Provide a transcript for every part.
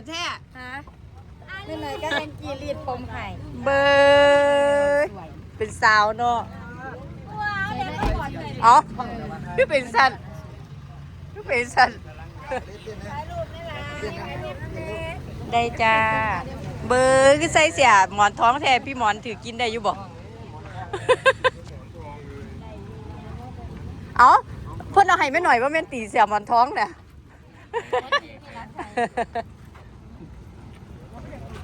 ดแท้ฮะนี่เลยก็เป็นกีรีดปมไข่เบยเป็นสาวเนาะเอ๋อคือเป็นสันคือเป็นสันได้จ้า เบอร์คือใส่เสียหมอนท้องแท้พี่หมอนถือกินได้อยู่บอกเอาเพ่นเอาให้ไม่หน่อยว่าแม่นตีเสียหมอนท้องเนี่ย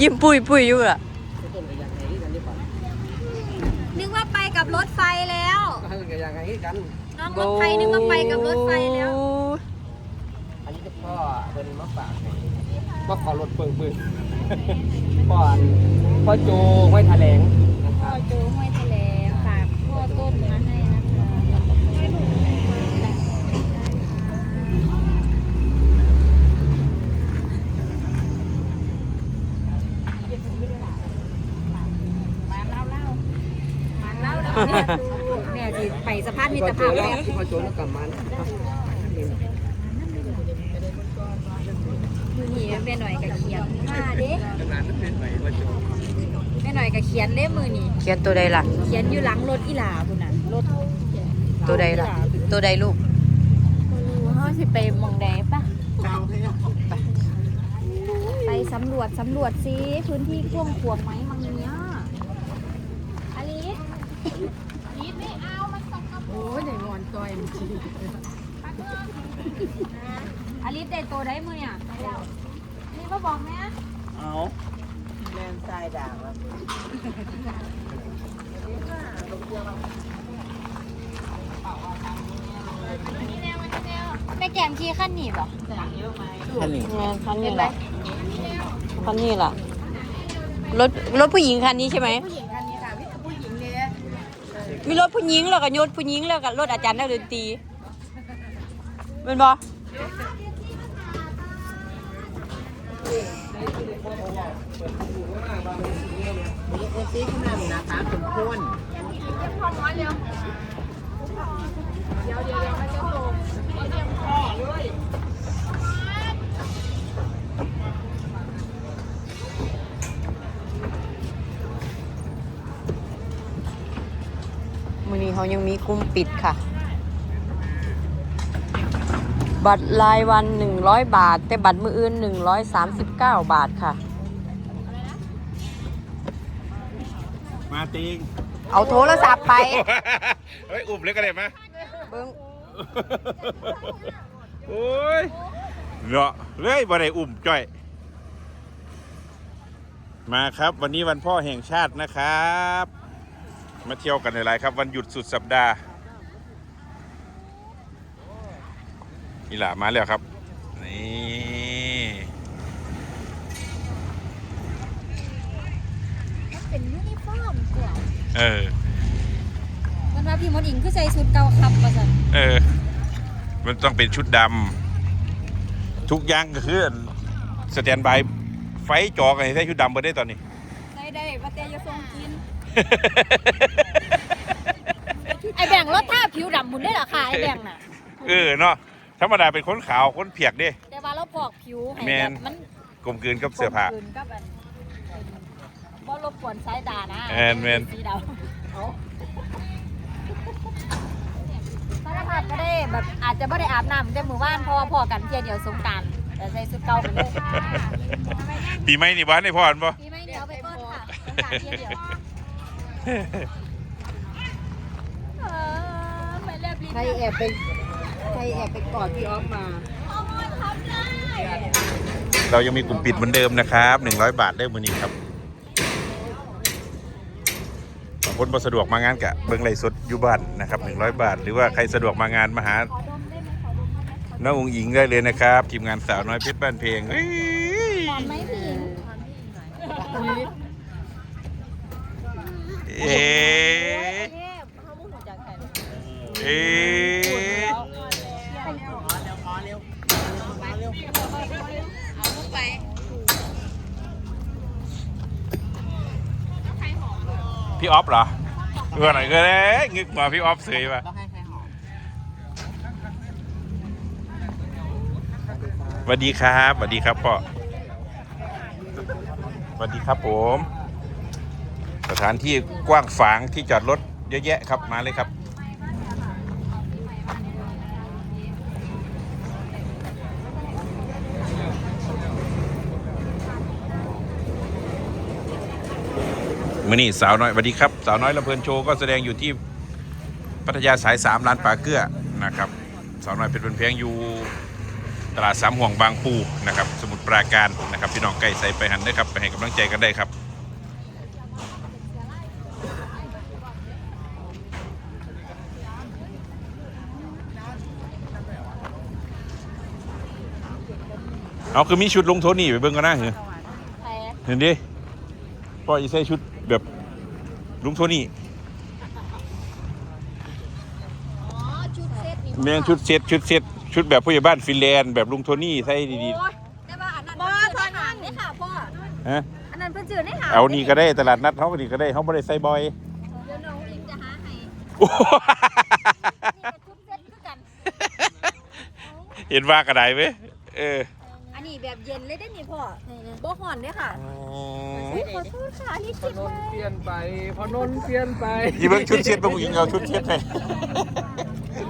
ยิ้มปุยปุยอยู่อะนึกว่าไปกับรถไฟแล้วก็อย่างไรกันน้องรถไฟนึกว่าไปกับรถไฟแล้ว อันนี้ก็พ่อเป็นมะฝากให้มาขอรถเปิงปืนพ่ออันพ่อโจไว้แถลงนะคพ่อรับโจห้วยทะเลฝากพ่อต้นมาให้นะคะ มาเล่าเล่ามาเล่าเล่าเนี่ย แม่สิไปสะพานมิตรภาพแล้วที่พ่อโจแล้วกลับมานีแม่หน่อยกับเขียนมาเด้าเป็นไหมพ่อโจแม่หน่อยกับเขียนเล่มือนี่เขียนตัวใดล่ะ เขียนอยู่หลังรถอีหลาพุ่นน่ะรถตัวใดล่ะ ตัวใดลูกเขาสิไปมองแดปะไปสำรวจสำรวจซิพื้นที่กว้างขวางไหมมังเนี้ยอลิส อลิสไม่เอามันตกกระโอ้ยได้งอนจอยมันทีอลิสได้ตัวได้มือเนี่ยนี่มาบอกแม่เอาแมนทรายด่างแล้วแม่แกมขี่ขั้นหนีบเหรอท่านนี่คันนี้ล่ะคันนี้ล่ะรถรถผู้หญิงคันนี้ใช่ไหมผู้หญิงคันนี้ค่ะผู้หญิงเนี่ย มีรถผู้หญิงแล้วก็ยศผู้หญิงแล้วก็รถอาจารย์นักดนตรีเป็นบ่เอซีขนาดนะคะเป็นพ้น เขายังมีกลุ่มปิดค่ะ บัตรรายวัน 100 บาท แต่บัตรมืออื่น 139 บาทค่ะ มาติงเอาโทรศัพท์ไป เฮ้ย อุ้มเลยก็ได้ไหมเบิ้งโอ้ยเนาะเลยบ่ได้อุ้มจ้อย มาครับ วันนี้วันพ่อแห่งชาตินะครับ มาเที่ยวกันหลายๆครับ วันหยุดสุดสัปดาห์นี่แหละมาแล้วครับ นี่เป็นยูนิฟอร์มกว่าเออมันว่าพี่มดอิงคือใส่ชุดเก่าครับมาสั่นเออ มันต้องเป็นชุดดำทุกอย่างก็คือสแตนบายไฟจอกันให้ใส่ชุดดำไปได้ตอนนี้ กินไอแบ่งรถท่าผิวดำหมุนได้เหรอคะไอแบ่งน่ะ เออเนาะธรรมดาเป็นคนขาวคนเพียกเด้ แต่ว่าเราพอกผิวให้แม่แบน บมันกลมกลืนกับเสื้อผ้า กลมกลืนกับอันบ่รบกวนสายตานะแม่นแม่นสีดำแบบอาจจะไม่ได้อาบน้ำแต่มือว่านเพราะว่าพอกันเที่ยวเดียวสงกรารแต่ใส่ชุดเก่าไปเลยปีใหม่นี่บ้านในพ่อนบ่พี่ไม่เดียวไปก่อนค่ะสงกรารเที่ยวเดียวเออไปเรียบรีบใครแอบไปใครแอบไปกอดพี่ออฟมาเรายังมีกลุ่มปิดเหมือนเดิมนะครับ100 บาทได้มือนี้ครับบางคนบ่สะดวกมางานกะเบิ่งไลฟ์สดอยู่บ้านนะครับ100 บาท หรือว่าใครสะดวกมางานมาหาขอดมได้ไหมขอดมได้ไหมน้องอุ๋งอิงได้เลยนะครับทีมงานสาวน้อยเพชรบ้านเพลงเฮ้ยหอมไหมพี่หญิงเอ๊ะเทพเขามุ่งหัวใจ แทนเอ๊ะพี่ออฟเหรอเมื่อไหร่ก็ได้งึกมาพี่ออฟเสยป่ะต้องให้ใครหอมสวัสดีครับสวัสดีครับพ่อสวัสดีครับผม สถานที่กว้างฝางที่จอดรถเยอะแยะครับมาเลยครับ มื่อนี้สาวน้อยสวัสดีครับ สาวน้อยลำเพลินโชว์ก็แสดงอยู่ที่พัทยาสายสามร้านปลาเกลือนะครับ สาวน้อยเป็นเพลงอยู่ตลาดสามห่วงบางปูนะครับ สมุทรปราการนะครับพี่น้องใกล้ใส่ไปหันได้ครับ ไปให้กำลังใจกันได้ครับ เอาคือมีชุดลงโทนี่ไปเบิ่งกันนะเหรอใครเห็นดิพ่ออีใส่ชุดแบบลุงโทนี่อ๋อชุดเซตนี่แม่งชุดเซ็ตชุดเซ็ตชุดแบบผู้ใหญ่บ้านฟินแลนด์แบบลุงโทนี่ใส่ดีโอ้ยแต่ว่าอันนั้นเพิ่นจืดในหางนี่ค่ะพ่อๆฮะอันนั้นเพิ่นจืดในหางเอานี่ก็ได้ตลาดนัดเขาก็นี่ก็ได้เขาไม่ได้ใส่บอยเดี๋ยวน้องอิงจะหาให้โอ้โหนี่ก็ชุดเซตคือกันเห็นว่ากระไดไหมเออ อันนี้แบบเย็นเลยได้นี่พ่อบ่ห่อนเด้อค่ะอุ๊ยขอโทษค่ะนี่พจิบนนมาเปลี่ยนไปพนนเปลี่ยนไปยี่เบิ้งชุดเซ็ตบางผู้หญิงเอาชุดเซ็ตให้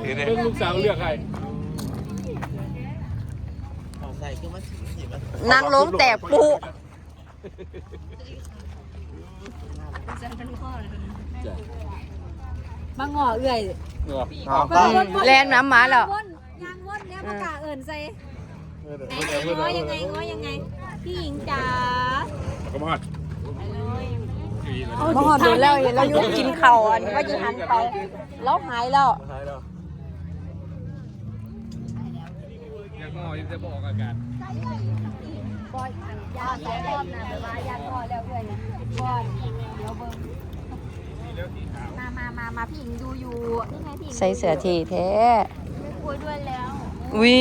เห็นไหมเรื่องลูกสาวเลือกใครนางลงแต่ปุมาง้อเอื่อยแลนน้ำหมาแล้ว วนยางวนเนี่ยประกาศเอิญใส่ ไหนๆง้อยังไงง้อยังไง พี่หญิงจ๋าก็มามาหอดโดนแล้วเห็นเรายุกินเข่าวอันนี้ว่าจะหันไป แล้วหายแล้วยังงอยังจะบอกอาการบอยยาสองรอบนะแต่ว่ายาพอแล้วเอื่อยบอยเดี๋ยวเบิ้งมามามามาพี่หญิงดูอยู่นี่ไงพี่หญิงใส่เสื้อทีแท้ไม่คุยด้วยแล้ววิ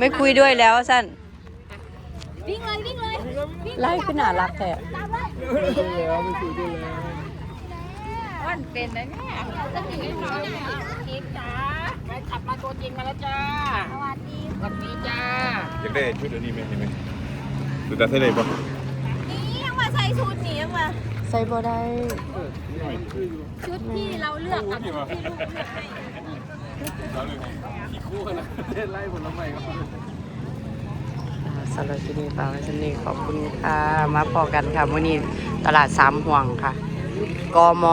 ไม่คุยด้วยแล้วสั้นวิ่งเลยวิ่งเลยวิ่งไล่ขึ้นน่ารักแท้ตามเลยแล้วไม่คุยด้วยแล้วมันเป็นนะเนี่ยจะหนีหน่อยนิดจ๋าไปขับมาตัวจริงมาแล้วจ้าสวัสดีสวัสดีจ้าอยากได้ชุดอันนี้ไหมเห็นไหมดูตาเท่เลยปะนี่ยังมาใส่ชุดนี้ยังมาใส่บ่ได้ชุดที่เราเลือกกับชุดที่ลูกเลือกให้ ขี่คู่นะเล่นไล่ผลไม้ครับสำหรับที่นี่ฝากไว้ที่นี่ขอบคุณค่ะ มาพอกันค่ะวันนี้ตลาดสามห่วงค่ะ กม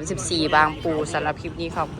34 บางปูสำหรับคลิปนี้ขอบคุณ